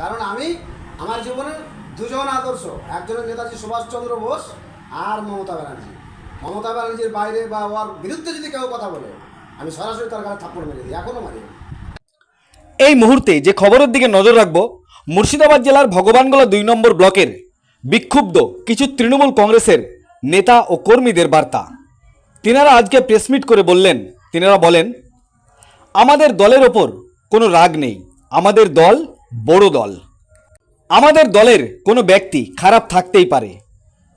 কারণ আমি আমার জীবনে দুজন আদর্শ, একজনের নেতাজি সুভাষচন্দ্র বোস আর মমতা ব্যানার্জি। মমতা ব্যানার্জির বাইরে বা ওর বিরুদ্ধে যদি কেউ কথা বলে, আমি সরাসরি তার গায়ে থাপ্পড় মেরে দিই এখনও মারি। এই মুহূর্তে যে খবরের দিকে নজর রাখব, মুর্শিদাবাদ জেলার ভগবানগোলা দুই নম্বর ব্লকের বিক্ষুব্ধ কিছু তৃণমূল কংগ্রেসের নেতা ও কর্মীদের বার্তা। তিনারা আজকে প্রেসমিট করে বললেন, তিনারা বলেন, আমাদের দলের ওপর কোনো রাগ নেই। আমাদের দল বড় দল। আমাদের দলের কোনো ব্যক্তি খারাপ থাকতেই পারে।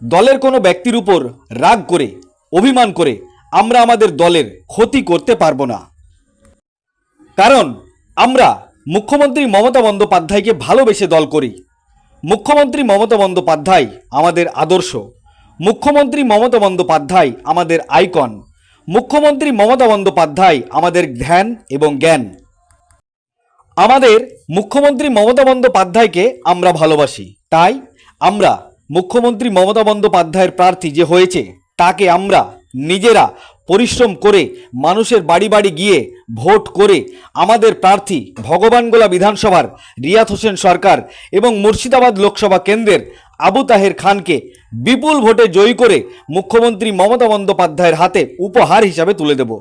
দলের কোনো ব্যক্তির উপর রাগ করে, অভিমান করে আমরা আমাদের দলের ক্ষতি করতে পারব না। কারণ আমরা মুখ্যমন্ত্রী মমতা বন্দ্যোপাধ্যায়কে ভালোবেসে দল করি। মুখ্যমন্ত্রী মমতা বন্দ্যোপাধ্যায় আমাদের আদর্শ। মুখ্যমন্ত্রী মমতা বন্দ্যোপাধ্যায় আমাদের আইকন। মুখ্যমন্ত্রী মমতা বন্দ্যোপাধ্যায় আমাদের ধ্যান এবং জ্ঞান। আমাদের মুখ্যমন্ত্রী মমতা বন্দ্যোপাধ্যায়কে আমরা ভালোবাসি। তাই আমরা মুখ্যমন্ত্রী মমতা বন্দ্যোপাধ্যায়ের প্রার্থী যে হয়েছে, তাকে আমরা নিজেরা পরিশ্রম করে মানুষের বাড়ি বাড়ি গিয়ে ভোট করে আমাদের প্রার্থী ভগবানগোলা বিধানসভার রিয়াত হোসেন সরকার এবং মুর্শিদাবাদ লোকসভা কেন্দ্রের আবু তাহের খানকে বিপুল ভোটে জয়ী করে মুখ্যমন্ত্রী মমতা বন্দ্যোপাধ্যায়ের হাতে উপহার হিসাবে তুলে দেব।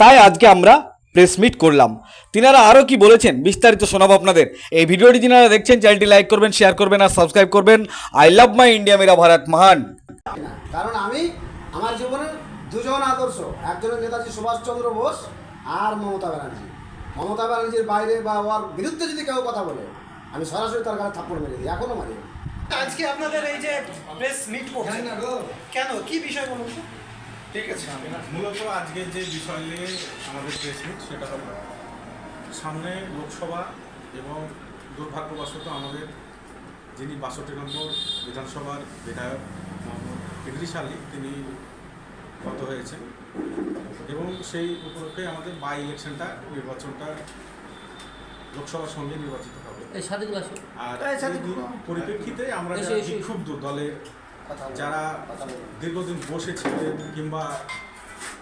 তাই আজকে আমরা প্রেস মিট করলাম। তিনারা আরও কি বলেছেন বিস্তারিত শোনাবো আপনাদের। এই ভিডিওটি যিনারা দেখছেন চ্যানেলটি লাইক করবেন শেয়ার করবেন আর সাবস্ক্রাইব করবেন। আই লাভ মাই ইন্ডিয়া মেরা ভারত মহান কারণ আমি আমার জীবনে দুজন আদর্শ একজনের নেতাজি সুভাষচন্দ্র বোস আর মমতা ব্যানার্জি। মমতা ব্যানার্জির বাইরে বা ওর বিরুদ্ধে যদি কেউ কথা বলে আমি সরাসরি তার গায়ে থাপ্পড় মেরে দিই এখনও মারি। আজকে আপনাদের এই যে প্রেস মিট করছেন কেন? কি বিষয় বলুন? ঠিক আছে মূলত আজকে যে বিষয় নিয়ে আমাদের প্রেস মিট সেটা হলো সামনে লোকসভা এবং দুর্ভাগ্যবশত আমাদের যিনি বাষট্টি নম্বর বিধানসভার বিধায়ক মোহাম্মদ ইদ্রিস আলী তিনি গত হয়েছেন এবং সেই উপলক্ষে আমাদের বাই ইলেকশনটা নির্বাচনটা লোকসভার সঙ্গে নির্বাচিত হবে আর পরিপ্রেক্ষিতে আমরা। বিক্ষুব্ধ দলের। যারা। দীর্ঘদিন বসেছিলেন কিংবা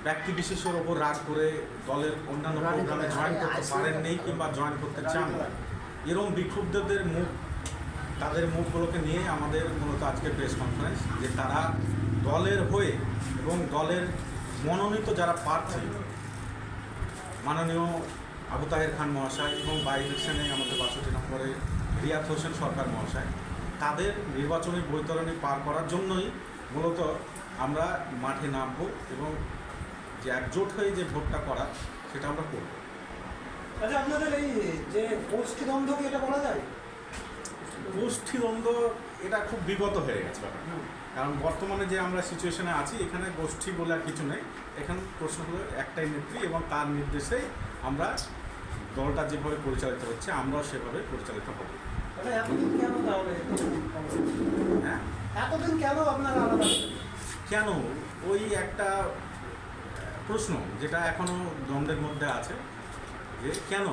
ব্যক্তি বিশেষের ওপর রাগ করে দলের অন্যান্য প্রোগ্রামে জয়েন করতে পারেননি কিংবা জয়েন করতে চান এরকম বিক্ষুব্ধদের মুখ তাদের মুখগুলোকে নিয়ে আমাদের মূলত আজকে প্রেস কনফারেন্স যে তারা দলের হয়ে এবং দলের মনোনীত যারা প্রার্থী মাননীয় আবু তাহের খান মহাশয় এবং বাই ইলেকশনে আমাদের বাষট্টি নম্বরে রিয়াদ হোসেন সরকার মহাশয় তাদের নির্বাচনী বৈতরণী পার করার জন্যই মূলত আমরা মাঠে নামবো এবং যে একজোট হয়ে যে ভোটটা করা সেটা আমরা করব। আচ্ছা আপনাদের এই যে গোষ্ঠী দ্বন্দ্ব কি এটা বলা যায়? গোষ্ঠীদ্বন্দ্ব এটা খুব বিগত হয়ে গেছে কারণ বর্তমানে যে আমরা সিচুয়েশনে আছি এখানে গোষ্ঠী বলে আর কিছু নেই। এখানে প্রশ্ন হলো একটাই নেত্রী এবং তার নির্দেশেই আমরা দলটা যেভাবে পরিচালিত হচ্ছে আমরাও সেভাবে পরিচালিত হব। এতদিন কেন আপনারা আলাদা কেন? ওই একটা প্রশ্ন যেটা এখনও দ্বন্দ্বের মধ্যে আছে যে কেন?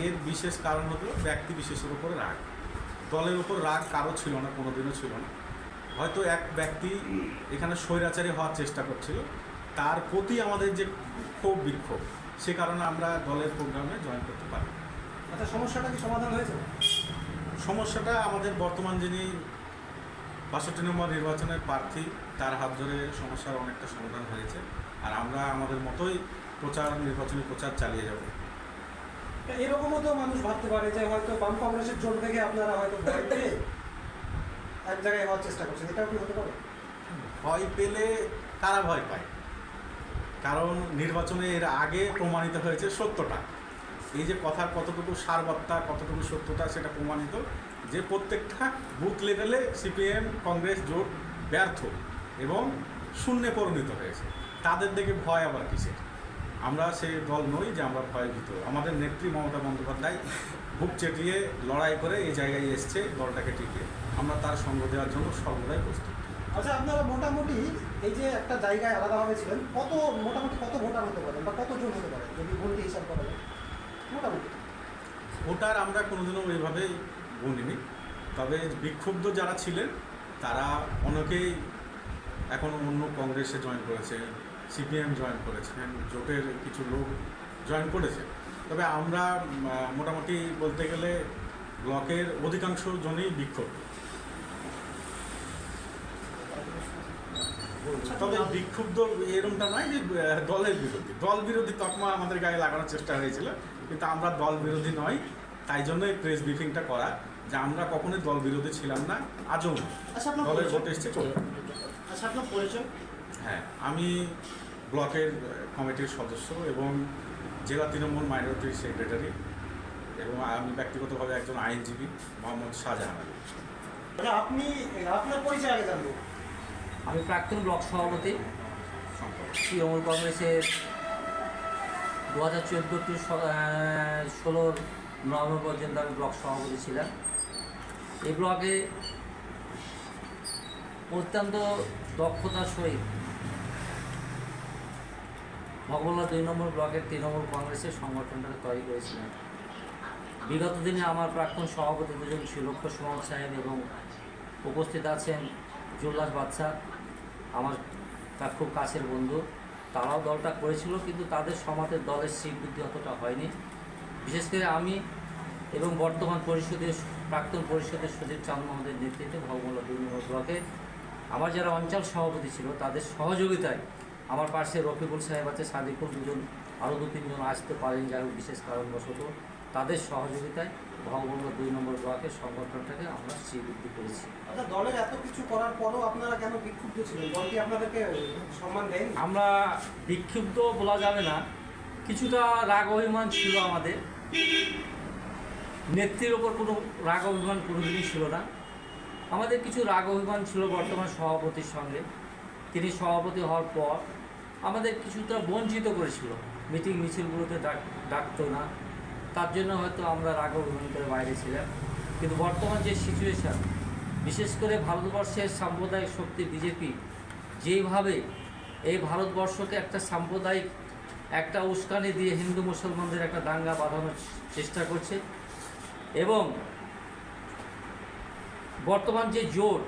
এর বিশেষ কারণ হলো ব্যক্তি বিশেষের উপর রাগ। দলের উপর রাগ কারও ছিল না কোনোদিনও ছিল না। হয়তো এক ব্যক্তি এখানে স্বৈরাচারী হওয়ার চেষ্টা করছিল তার প্রতি আমাদের যে ক্ষোভ বিক্ষোভ সে কারণে আমরা দলের প্রোগ্রামে জয়েন করতে পারি আচ্ছা সমস্যাটা কি সমাধান হয়েছে? সমস্যাটা আমাদের বর্তমান যিনি বাষট্টি নম্বর নির্বাচনের প্রার্থী তার হাত ধরে সমস্যার অনেকটা সমাধান হয়েছে। আর আমরা আমাদের মতোই প্রচার নির্বাচনী প্রচার চালিয়ে যাব। এরকমও তো মানুষ ভাবতে পারে যে হয়তো বাম কংগ্রেসের জোট থেকে আপনারা হয়তো ভয় পেয়ে এক জায়গায় হওয়ার চেষ্টা করছেন। এটাও কি হতে পারে? ভয় পেলে তারা ভয় পায়? কারণ নির্বাচনে এর আগে প্রমাণিত হয়েছে সত্যটা। এই যে কথার কতটুকু সারবত্তা, কতটুকু সত্যতা সেটা প্রমাণিত যে প্রত্যেকটা বুথ লেভেলে সিপিএম, কংগ্রেস জোট ব্যর্থ এবং শূন্যে পরিণত হয়েছে। তাদের দেখে ভয় আবার কিসের? আমরা সেই দল নই যে আমরা ভয়ভীত আমাদের নেত্রী মমতা বন্দ্যোপাধ্যায় বুক চেটিয়ে লড়াই করে এই জায়গায় এসছে, দলটাকে টিকিয়ে আমরা তার সঙ্গ দেওয়ার জন্য সর্বদাই প্রস্তুত। আচ্ছা আপনারা মোটামুটি এই যে একটা জায়গায় আলাদাভাবে ছিলেন, কত, মোটামুটি কত ভোটার হতে পারেন বা কতজন হতে পারে, যদি ভোটটি হিসাব করা যায়? ভোটার আমরা কোনোদিনও ওইভাবেই গুনিনি তবে বিক্ষুব্ধ যারা ছিলেন, তারা অনেকেই এখন অন্য কংগ্রেসে জয়েন করেছে সিপিএম জয়েন করেছেন, জোটের কিছু লোক জয়েন করেছে। তবে আমরা মোটামুটি বলতে গেলে ব্লকের অধিকাংশ জনই বিক্ষোভ। তবে বিক্ষুব্ধ এরমটা নয় যে দলের বিরোধী। দল বিরোধী তকমা আমাদের গায়ে লাগানোর চেষ্টা হয়েছিল। কিন্তু আমরা দল বিরোধী নয় তাই জন্যই প্রেস ব্রিফিংটা করা যে আমরা কখনোই দল বিরোধী ছিলাম না আজও আচ্ছা আপনার দলের? ভোট এসছে আচ্ছা আপনার পরিচয়? হ্যাঁ আমি ব্লকের কমিটির সদস্য এবং জেলা তৃণমূল মাইনরিটি সেক্রেটারি এবং আমি ব্যক্তিগতভাবে একজন আইনজীবী মোহাম্মদ শাহজাহান আলী। আচ্ছা আপনি আপনার পরিচয় আগে জানব। আমি প্রাক্তন ব্লক সভাপতি তৃণমূল কংগ্রেসের দু হাজার চোদ্দ টু ষোলোর নভেম্বর পর্যন্ত আমি ব্লক সভাপতি ছিলাম। এই ব্লকে অত্যন্ত দক্ষতার সহিত ভগবানলা দুই নম্বর ব্লকের তৃণমূল কংগ্রেসের সংগঠনটাকে তৈরি করেছিলেন বিগত দিনে আমার প্রাক্তন সভাপতি দুজন শিলক্ষ সুমন সাহেব এবং উপস্থিত আছেন জুল্লাস বাচ্চা আমার তার খুব কাছের বন্ধু। তারাও দলটা করেছিল, কিন্তু তাদের সমাজের দলের স্বীকৃতি অতটা হয়নি। বিশেষ করে আমি এবং বর্তমান পরিষদের প্রাক্তন পরিষদের সচিব চাঁদ মোহাম্মদের নেতৃত্বে দুই ব্লকে আমার যারা অঞ্চল সভাপতি ছিল, তাদের সহযোগিতায় আমার পাশে রফিকুল সাহেব আছে, সাদিকুল দুজন, আরও দু তিনজন আসতে পারেন, যাই হোক বিশেষ কারণবশত। তাদের সহযোগিতায় ভগবান দুই নম্বর ব্লকের সংগঠনটাকে আমরা স্বীকৃতি করেছি। আচ্ছা দলের এত কিছু করার পরও আপনারা কেন বিক্ষুব্ধ ছিলেন? দল কি আপনাদেরকে সম্মান দেয়নি? আমরা বিক্ষুব্ধ বলা যাবে না। কিছুটা রাগ অভিমান ছিল আমাদের। নেত্রীর ওপর কোনো রাগ অভিমান কোনোদিনই ছিল না। আমাদের কিছু রাগ অভিমান ছিল বর্তমান সভাপতির সঙ্গে। তিনি সভাপতি হওয়ার পর আমাদের কিছুটা বঞ্চিত করেছিল। মিটিং মিছিলগুলোতে ডাক ডাকতো না। তার জন্য হয়তো আমরা রাগ অভিমান করে বাইরে ছিলাম। কিন্তু বর্তমান যে সিচুয়েশান বিশেষ করে ভারতবর্ষের সাম্প্রদায়িক শক্তি বিজেপি, যেইভাবে এই ভারতবর্ষকে একটা সাম্প্রদায়িক, একটা উস্কানি দিয়ে হিন্দু মুসলমানদের একটা দাঙ্গা বাঁধানোর চেষ্টা করছে এবং বর্তমান যে জোট,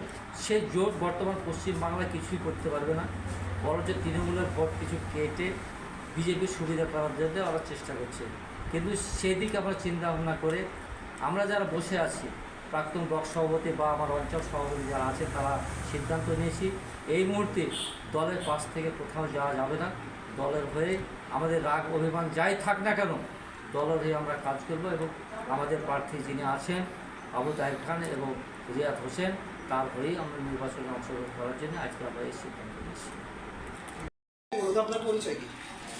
সেই জোট বর্তমান পশ্চিমবাংলায় কিছুই করতে পারবে না। বরঞ্চ তৃণমূলের ভোট কিছু কেটে বিজেপির সুবিধা করার জন্য ওরা চেষ্টা করছে। কিন্তু সেদিকে আমরা চিন্তা ভাবনা করে আমরা যারা বসে আছি প্রাক্তন ব্লক সভাপতি বা আমার অঞ্চল সভাপতি যারা আছে তারা সিদ্ধান্ত নিয়েছি এই মুহূর্তে দলের পাশ থেকে কোথাও যাওয়া যাবে না। দলের হয়ে আমাদের রাগ অভিমান যাই থাক না কেন দলের হয়ে আমরা কাজ করব এবং আমাদের প্রার্থী যিনি আছেন আবু তাহের খান এবং রিয়াদ হোসেন তার হয়েই আমরা নির্বাচনে অংশগ্রহণ করার জন্য আজকে আমরা এই সিদ্ধান্ত নিয়েছি।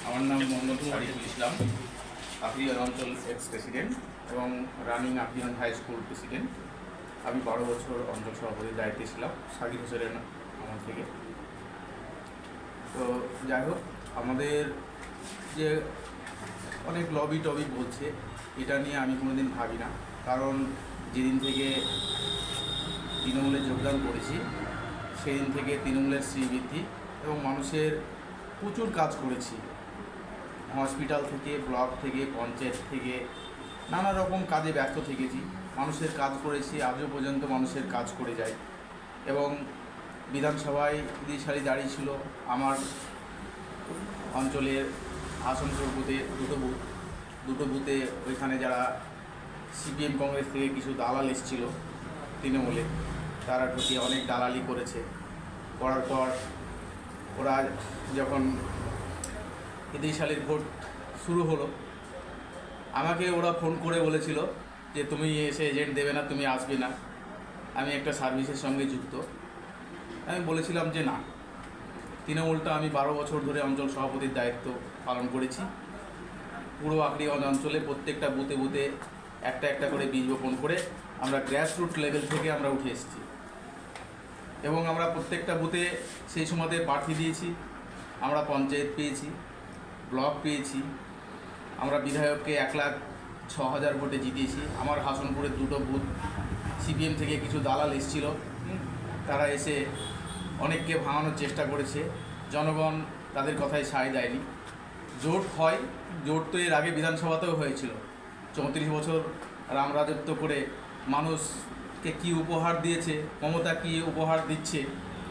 আমার নাম মোহাম্মদ ইসলাম। আফ্রিকান অঞ্চল এক্স প্রেসিডেন্ট এবং running African high school president. আমি বারো বছর অঞ্চল সভাপতির দায়িত্বে ছিলাম, সাকিব হোসেনের আমার থেকে। তো যাই হোক, আমাদের যে অনেক লবি টবি বলছে, এটা নিয়ে আমি কোনো দিন ভাবি না। কারণ যেদিন থেকে তৃণমূলে যোগদান করেছি, সেদিন থেকে তৃণমূলের শ্রীবৃদ্ধি এবং মানুষের প্রচুর কাজ করেছি। হসপিটাল থেকে ব্লক থেকে, পঞ্চায়েত থেকে, নানা রকম কাজে ব্যস্ত থেকেছি। মানুষের কাজ করেছি, আজও পর্যন্ত মানুষের কাজ করে যাই। এবং বিধানসভায় দিশারি দাঁড়িয়ে ছিল, আমার অঞ্চলের আসানসোল বুথে দুটো বুথ। দুটো বুথে ওইখানে যারা সিপিএম কংগ্রেস থেকে কিছু দালাল এসেছিল, তৃণমূলে, তারা ঢুকে অনেক দালালি করেছে। করার পর ওরা যখন ঈদের সালের ভোট শুরু হলো। আমাকে ওরা ফোন করে বলেছিল যে, তুমি এসে এজেন্ট দেবে না, তুমি আসবে না। আমি একটা সার্ভিসের সঙ্গে যুক্ত। আমি বলেছিলাম যে, না। তৃণমূলটা আমি বারো বছর ধরে অঞ্চল সভাপতির দায়িত্ব পালন করেছি। পুরো আকড়ি অঞ্চলে প্রত্যেকটা বুথে বুথে একটা একটা করে বীজ বপন করে আমরা গ্রাসরুট লেভেল থেকে আমরা উঠে এসেছি। এবং আমরা প্রত্যেকটা বুথে সেই সময়তে প্রার্থী দিয়েছি, আমরা পঞ্চায়েত পেয়েছি। ব্লক পেয়েছি। আমরা বিধায়ককে এক লাখ ছ হাজার ভোটে জিতিয়েছি। আমার হাসনপুরের দুটো বুথ, সিপিএম থেকে কিছু দালাল এসেছিল। তারা এসে অনেককে ভাঙানোর চেষ্টা করেছে। জনগণ তাদের কথায় সায় দেয়নি। জোট হয়, জোট তো এর আগে বিধানসভাতেও হয়েছিল। চৌত্রিশ বছর রাম রাজত্ব করে মানুষকে কি উপহার দিয়েছে মমতা কি উপহার দিচ্ছে,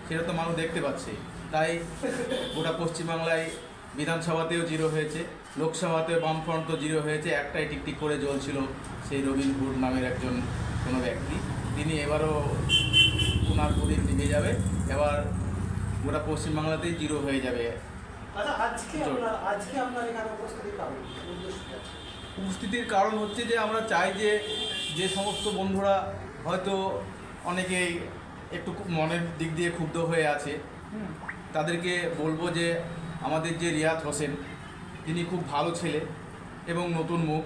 সেটা তো মানুষ দেখতে পাচ্ছে। তাই গোটা পশ্চিমবাংলায় বিধানসভাতেও জিরো হয়েছে লোকসভাতে বামফ্রন্ট তো জিরো হয়েছে একটাই টিকটিক করে জ্বলছিল সেই রবীন হুড নামের একজন কোনো ব্যক্তি। তিনি এবারও ওনার প্রদীপ নিভে যাবে এবার গোটা পশ্চিমবাংলাতেই জিরো হয়ে যাবে। আচ্ছা? উপস্থিতির কারণ হচ্ছে যে আমরা চাই যে যে সমস্ত বন্ধুরা হয়তো অনেকেই একটু মনের দিক দিয়ে ক্ষুব্ধ হয়ে আছে। তাদেরকে বলব যে আমাদের যে রিয়াদ হোসেন তিনি খুব ভালো ছেলে এবং নতুন মুখ।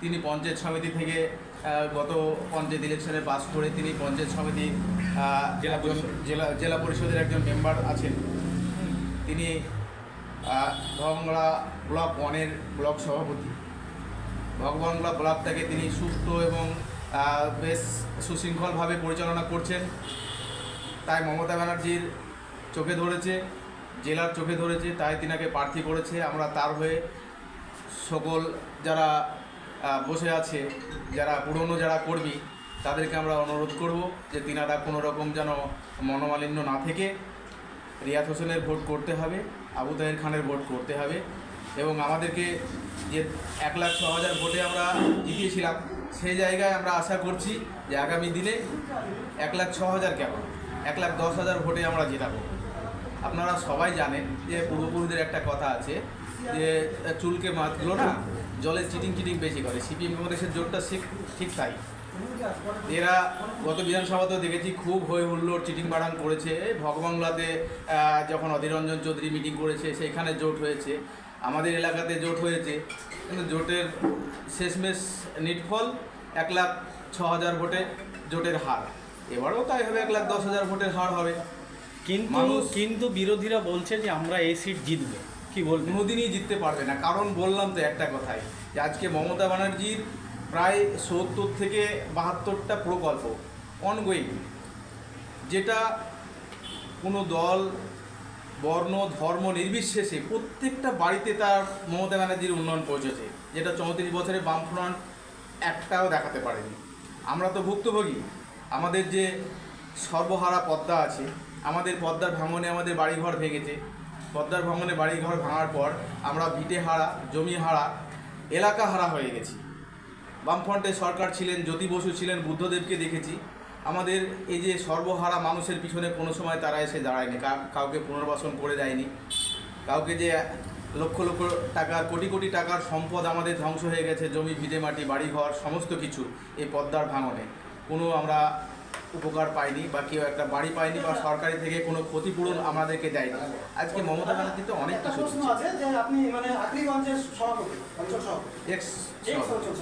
তিনি পঞ্চায়েত সমিতি থেকে গত পঞ্চায়েত ইলেকশনে পাস করে তিনি পঞ্চায়েত সমিতি জেলা জেলা জেলা পরিষদের একজন মেম্বার আছেন। তিনি ভগবানগড়া ব্লক ওয়ানের ব্লক সভাপতি। ভগবানগোলা ব্লকটাকে তিনি সুস্থ এবং বেশ সুশৃঙ্খলভাবে পরিচালনা করছেন। তাই মমতা ব্যানার্জির চোখে ধরেছে। জেলার চোখে ধরেছে, তাই তিনাকে প্রার্থী করেছে। আমরা তার হয়ে সকল যারা বসে আছে, যারা পুরনো যারা কর্মী, তাদেরকে আমরা অনুরোধ করব যে তিনারা কোনো রকম যেন মনোমালিন্য না থেকে রিয়াদ হোসেনের ভোট করতে হবে, আবু তাহের খানের ভোট করতে হবে এবং আমাদেরকে যে এক লাখ ছ হাজার ভোটে আমরা জিতিয়েছিলাম, সেই জায়গায় আমরা আশা করছি যে আগামী দিনে এক লাখ ছ হাজার কেন? এক লাখ দশ হাজার ভোটে আমরা জেতাবো। আপনারা সবাই জানেন যে পূর্বপুরুষদের একটা কথা আছে যে চুলকে মাছগুলো না, জলে চিটিং চিটিং বেশি করে। সিপিএম কংগ্রেসের জোরটা ঠিক ঠিক তাই। এরা গত বিধানসভাতেও দেখেছি খুব হয়ে হুল্লোড় চিটিং বাড়ান করেছে। ভগবাংলাতে যখন অধীর রঞ্জন চৌধুরী মিটিং করেছে, সেখানে জোট হয়েছে। আমাদের এলাকাতে জোট হয়েছে। কিন্তু জোটের শেষমেশ নিটফল এক লাখ ছ হাজার ভোটে জোটের হার। এবারেও তাই হবে, এক লাখ দশ হাজার ভোটের হার হবে। কিন্তু মানুষ- কিন্তু বিরোধীরা বলছে যে আমরা এই সিট জিতবে। কি বলবেন? কোনোদিনই জিততে পারবে না। কারণ বললাম তো একটা কথাই যে আজকে মমতা ব্যানার্জির প্রায় সত্তর থেকে বাহাত্তরটা প্রকল্প অনগোয়িং যেটা কোনো দল বর্ণ ধর্ম নির্বিশেষে প্রত্যেকটা বাড়িতে তার মমতা ব্যানার্জির উন্নয়ন পৌঁছেছে যেটা চৌত্রিশ বছরে বামফ্রন্ট একটাও দেখাতে পারেনি। আমরা তো ভুক্তভোগী আমাদের যে সর্বহারা পদ্মা আছে আমাদের পদ্মার ভাঙনে আমাদের বাড়িঘর ভেঙেছে। পদ্মার ভাঙনে বাড়িঘর ভাঙার পর আমরা ভিটে হারা, জমি হারা, এলাকা হারা হয়ে গেছি। বামফ্রন্টের সরকার ছিলেন, জ্যোতি বসু ছিলেন, বুদ্ধদেবকে দেখেছি। আমাদের এই যে সর্বহারা মানুষের পিছনে কোনো সময় তারা এসে দাঁড়ায়নি কাউকে পুনর্বাসন করে দেয়নি। কাউকে যে লক্ষ লক্ষ টাকার, কোটি কোটি টাকার সম্পদ আমাদের ধ্বংস হয়ে গেছে, জমি, ভিটে, মাটি, বাড়িঘর, সমস্ত কিছু এই পদ্মার ভাঙনে। কোনো আমরা উপকার পায়নি বা কেউ একটা বাড়ি পাইনি বা সরকারি থেকে কোনো ক্ষতিপূরণ আমাদেরকে দেয়নি। আজকে মমতা ব্যানার্জি তো অনেক কিছু মানে।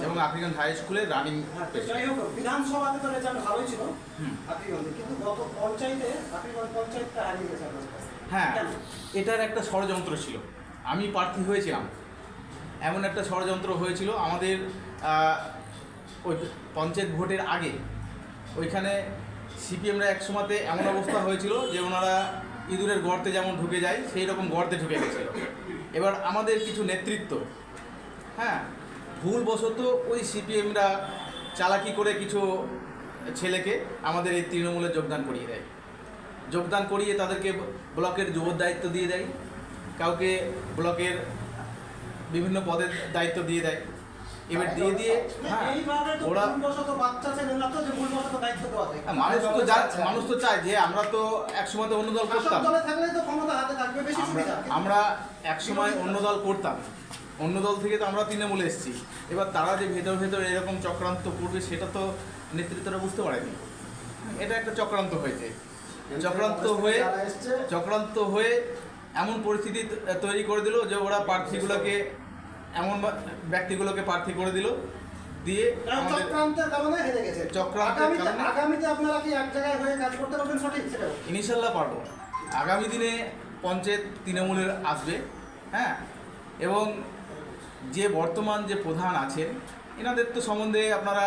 এবং আফ্রিকান হাই স্কুলে রানিং হ্যাঁ, যাই হোক বিধানসভাতে তো রেজাল্ট ভালোই ছিল কিন্তু গত পঞ্চায়েতে পঞ্চায়েতটা হারিয়ে গেছে হ্যাঁ এটার একটা ষড়যন্ত্র ছিল। আমি প্রার্থী হয়েছিলাম। এমন একটা ষড়যন্ত্র হয়েছিল আমাদের ওই পঞ্চায়েত ভোটের আগে। ওইখানে সিপিএমরা এক সময়তে এমন অবস্থা হয়েছিল যে ওনারা ইঁদুরের গর্তে যেমন ঢুকে যায়, সেই রকম গর্তে ঢুকে গেছিল। এবার আমাদের কিছু নেতৃত্ব হ্যাঁ ভুলবশত ওই সিপিএমরা চালাকি করে কিছু ছেলেকে আমাদের এই তৃণমূলে যোগদান করিয়ে দেয়। যোগদান করিয়ে তাদেরকে ব্লকের যুব দায়িত্ব দিয়ে দেয়, কাউকে ব্লকের বিভিন্ন পদের দায়িত্ব দিয়ে দেয়। এবার দিয়ে দিয়ে হ্যাঁ ওরা হ্যাঁ, মানুষ তো মানুষ তো চায় যে আমরা তো একসময় তো অন্য দল করতাম। তো ক্ষমতা হাতে থাকবে বেশি আমরা সুবিধা আমরা একসময় অন্য দল করতাম। অন্য দল থেকে তো আমরা তৃণমূলে এসেছি। এবার তারা যে ভেতর ভেতর এরকম চক্রান্ত করবে সেটা তো নেতৃত্বরা বুঝতে পারেনি। এটা একটা চক্রান্ত হয়েছে। চক্রান্ত হয়ে চক্রান্ত হয়ে এমন পরিস্থিতি তৈরি করে দিল যে ওরা প্রার্থীগুলোকে এমন ব্যক্তিগুলোকে প্রার্থী করে দিল দিয়ে চক্রান্তের কারণে হেরে গেছে। চক্রান্তের আগামীতে কারণে- আগামীতে আপনারা কি এক জায়গায় হয়ে কাজ করতে পারবেন সঠিক? ইনশাল্লাহ পারব। আগামী দিনে পঞ্চায়েত তৃণমূলের আসবে হ্যাঁ? এবং যে বর্তমান যে প্রধান আছেন এনাদের তো সম্বন্ধে আপনারা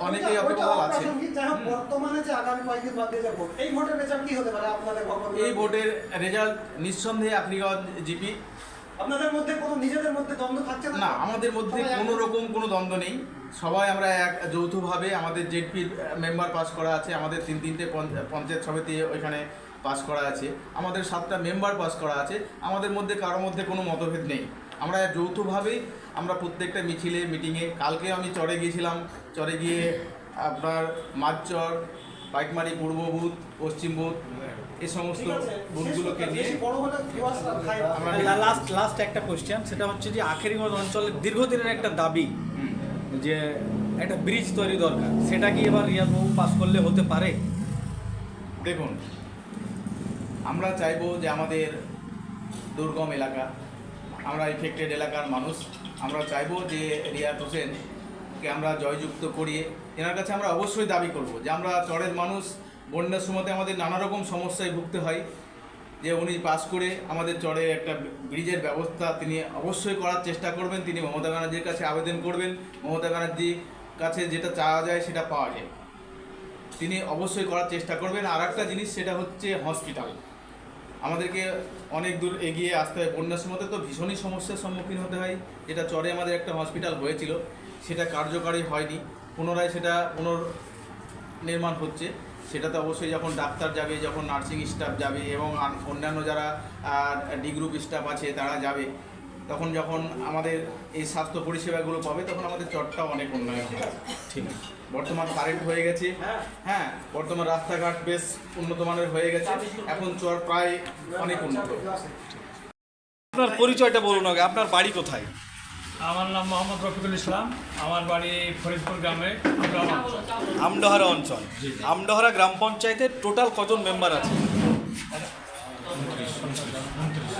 অনেকেই অপেক্ষা আছেন। বর্তমানে যে আগামী কয়েকদিন বাদ দিয়ে যে ভোট এই ভোটের রেজাল্ট কি হতে পারে আপনাদের এই ভোটের রেজাল্ট নিঃসন্দেহে আফ্রিকাগঞ্জ জিপি। আপনাদের মধ্যে কোনো নিজেদের মধ্যে দ্বন্দ্ব থাকছে না? আমাদের মধ্যে কোনো রকম কোনো দ্বন্দ্ব নেই। সবাই আমরা এক যৌথভাবে আমাদের জেডপির মেম্বার পাস করা আছে আমাদের তিন তিনটে পঞ্চায়েত সমিতি ওইখানে পাস করা আছে আমাদের সাতটা মেম্বার পাস করা আছে আমাদের মধ্যে কারোর মধ্যে কোনো মতভেদ নেই। আমরা যৌথভাবেই আমরা প্রত্যেকটা মিছিলে মিটিংয়ে কালকে আমি চরে গিয়েছিলাম চরে গিয়ে আপনার মাঝচর পাইকমারি পূর্ব বুথ পশ্চিম বুথ এই সমস্ত বুথগুলোকে নিয়ে না। আমরা লাস্ট লাস্ট একটা কোশ্চেন সেটা হচ্ছে যে আখেরিগঞ্জ অঞ্চলের দীর্ঘদিনের একটা দাবি যে একটা ব্রিজ তৈরি দরকার সেটা কি এবার রিয়াদবাবু পাস করলে হতে পারে দেখুন আমরা চাইব যে আমাদের দুর্গম এলাকা আমরা এফেক্টেড এলাকার মানুষ আমরা চাইব যে রিয়াত হোসেনকে আমরা জয়যুক্ত করিয়ে এনার কাছে আমরা অবশ্যই দাবি করব যে আমরা চরের মানুষ বন্যার সময়তে আমাদের নানা রকম সমস্যায় ভুগতে হয়। যে উনি পাস করে আমাদের চরে একটা ব্রিজের ব্যবস্থা তিনি অবশ্যই করার চেষ্টা করবেন। তিনি মমতা ব্যানার্জির কাছে আবেদন করবেন। মমতা ব্যানার্জির কাছে যেটা চাওয়া যায় সেটা পাওয়া যায়। তিনি অবশ্যই করার চেষ্টা করবেন। আর একটা জিনিস সেটা হচ্ছে হসপিটাল। আমাদেরকে অনেক দূর এগিয়ে আসতে হয়। বন্যার সময়তে তো ভীষণই সমস্যার সম্মুখীন হতে হয়। যেটা চরে আমাদের একটা হসপিটাল হয়েছিল, সেটা কার্যকারী হয়নি। পুনরায় সেটা পুনর্নির্মাণ হচ্ছে। সেটাতে অবশ্যই যখন ডাক্তার যাবে যখন নার্সিং স্টাফ যাবে এবং আন- অন্যান্য যারা ডি গ্রুপ স্টাফ আছে তারা যাবে তখন যখন আমাদের এই স্বাস্থ্য পরিষেবাগুলো পাবে তখন আমাদের চরটা অনেক উন্নয়ন হবে। ঠিক বর্তমান কারেন্ট হয়ে গেছে। হ্যাঁ বর্তমান রাস্তাঘাট বেশ উন্নত মানের হয়ে গেছে। এখন চর প্রায় অনেক উন্নত। আপনার পরিচয়টা বলুন আগে আপনার বাড়ি কোথায়? আমার নাম মোহাম্মদ রফিকুল ইসলাম। আমার বাড়ি ফরিদপুর গ্রামে। আমডহারা অঞ্চল। আমডহারা গ্রাম পঞ্চায়েতের টোটাল কজন মেম্বার আছে?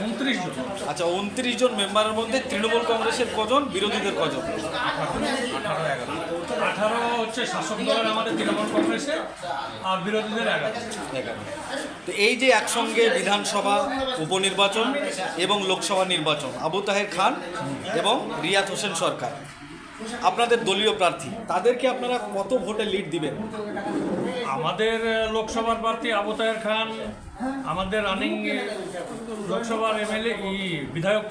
উনত্রিশ জন আচ্ছা উনত্রিশ জন মেম্বারের মধ্যে তৃণমূল কংগ্রেসের কজন বিরোধীদের কজন? আঠারো হচ্ছে শাসক দলের আমাদের তৃণমূল কংগ্রেসে আর বিরোধীদের এগারো। এগারো। তো এই যে একসঙ্গে বিধানসভা উপনির্বাচন এবং লোকসভা নির্বাচন আবু তাহের খান এবং রিয়াত হোসেন সরকার আপনাদের দলীয় প্রার্থী তাদেরকে আপনারা কত ভোটে লিড দিবেন? আমাদের লোকসভার প্রার্থী আবু তাহের খান আমাদের রানিং লোকসভার এমএলএ ই বিধায়ক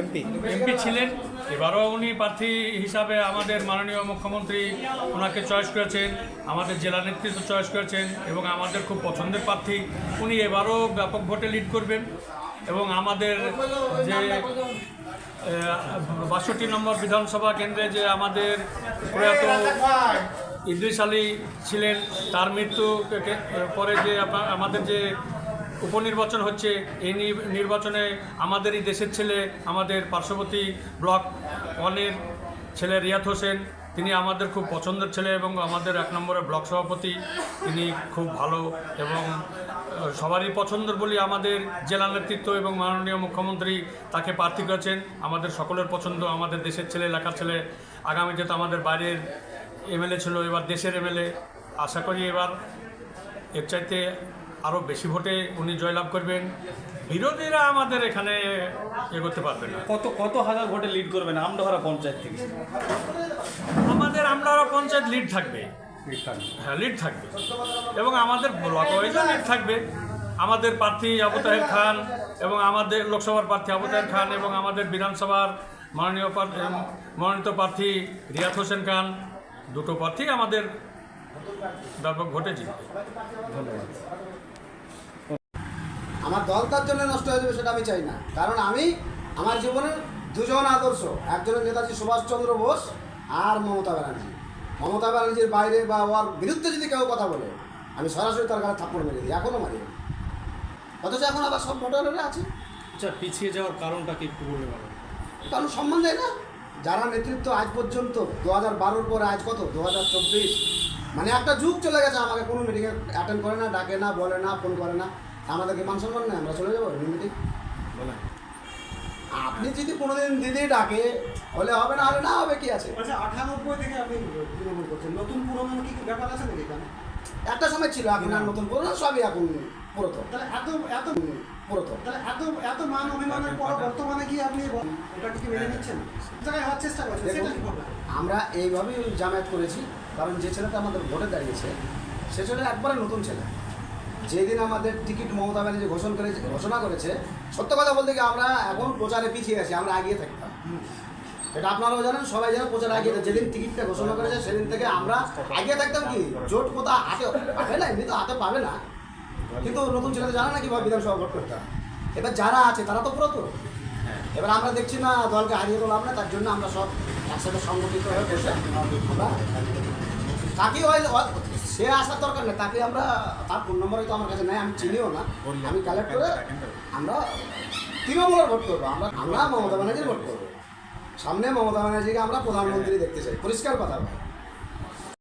এমপি। এমপি ছিলেন। এবারও উনি প্রার্থী হিসাবে আমাদের মাননীয় মুখ্যমন্ত্রী ওনাকে চয়েস করেছেন আমাদের জেলা নেতৃত্ব চয়েস করেছেন এবং আমাদের খুব পছন্দের প্রার্থী। উনি এবারও ব্যাপক ভোটে লিড করবেন এবং আমাদের যে বাষট্টি নম্বর বিধানসভা কেন্দ্রে যে আমাদের প্রয়াত ইদ্রিস আলী ছিলেন, তার মৃত্যু পরে যে আমাদের যে উপনির্বাচন হচ্ছে, এই নির্বাচনে আমাদেরই দেশের ছেলে, আমাদের পার্শ্ববর্তী ব্লক ওয়ানের ছেলে রিয়াত হোসেন, তিনি আমাদের খুব পছন্দের ছেলে এবং আমাদের এক নম্বরের ব্লক সভাপতি। তিনি খুব ভালো এবং সবারই পছন্দের বলি আমাদের জেলা নেতৃত্ব এবং মাননীয় মুখ্যমন্ত্রী তাকে প্রার্থী করেছেন। আমাদের সকলের পছন্দ, আমাদের দেশের ছেলে, এলাকার ছেলে। আগামীতে তো আমাদের বাইরের এমএলএ ছিল এবার দেশের এমএলএ আশা করি এবার এর চাইতে আরও বেশি ভোটে উনি জয়লাভ করবেন। বিরোধীরা আমাদের এখানে এগোতে পারবে না। কত কত হাজার ভোটে লিড করবেন? আমডহরা পঞ্চায়েত থেকে। আমাদের আমরা পঞ্চায়েত লিড থাকবে। হ্যাঁ লিড থাকবে। এবং আমাদের ব্লক ওয়াইজও লিড থাকবে। আমাদের প্রার্থী আবু তাহের খান এবং আমাদের লোকসভার প্রার্থী আবু তাহের খান এবং আমাদের বিধানসভার মাননীয় মনোনীত প্রার্থী রিয়াদ হোসেন খান। দুটো প্রার্থী আমাদের ব্যাপক ভোটে জিতবে আমার দল তার জন্য নষ্ট হয়ে যাবে সেটা আমি চাই না। কারণ আমি আমার জীবনের দুজন আদর্শ একজনের নেতাজি সুভাষচন্দ্র বোস আর মমতা ব্যানার্জি। মমতা ব্যানার্জির বাইরে বা ওর বিরুদ্ধে যদি কেউ কথা বলে আমি সরাসরি তার গায়ে থাপ্পড় মেরে দিই এখনও মারি অথচ এখন আবার সব ভোটাররা আছে। আচ্ছা পিছিয়ে যাওয়ার কারণটা কি একটু বলে কারণ সম্মান দেয় না। যারা নেতৃত্ব আজ পর্যন্ত দু হাজার বারোর পরে আজ কত? দু হাজার চব্বিশ। মানে একটা যুগ চলে গেছে আমাকে কোনো মিটিংয়ে অ্যাটেন্ড করে না ডাকে না বলে না ফোন করে না। আমাদেরকে মান সম্মান নেই আমরা চলে যাব মিটিং বলেন। আপনি যদি কোনোদিন দিদি ডাকে হলে হবে না হলে না হবে কি আছে? আচ্ছা আঠানব্বই থেকে আপনি তৃণমূল করছেন। নতুন পুরনো কি ব্যাপার আছে নাকি এখানে? একটা সময় ছিল এখন আর নতুন পুরনো সবই এখন পুরাতন। তাহলে এত এত তাহলে এত এত মান অভিমানের পর বর্তমানে কি আপনি ওটাকে কি মেনে নিচ্ছেন? জায়গায় হওয়ার চেষ্টা করছেন আমরা এইভাবেই জামায়াত করেছি কারণ যে ছেলেটা আমাদের ভোটে দাঁড়িয়েছে সে ছেলে একবারে নতুন ছেলে। যেদিন আমাদের টিকিট মমতা ব্যানার্জি ঘোষণা করেছে ঘোষণা করেছে সত্য কথা বলতে কি আমরা এখন প্রচারে পিছিয়ে আছি আমরা এগিয়ে থাকতাম এটা আপনারাও জানেন সবাই জানেন প্রচার এগিয়ে যেদিন টিকিটটা ঘোষণা করেছে সেদিন থেকে আমরা এগিয়ে থাকতাম কি? জোট কোথা হাতে পাবে না এমনি তো হাতে পাবে না। কিন্তু নতুন ছেলেদের জানে না কীভাবে বিধানসভা ভোট করতে হয়? এবার যারা আছে তারা তো পুরো তো এবার আমরা দেখছি না দলকে হারিয়ে দিলাম না তার জন্য আমরা সব একসাথে সংগঠিত হয়ে বসে আমরা তাকে সে আসার দরকার নেই তাকে আমরা তার ফোন নম্বর তো আমার কাছে নেই আমি চিনিও না। আমি কালেক্ট করে আমরা তৃণমূলের ভোট করব আমরা আমরা মমতা ব্যানার্জির ভোট করব। সামনে মমতা ব্যানার্জিকে আমরা প্রধানমন্ত্রী দেখতে চাই। পরিষ্কার কথা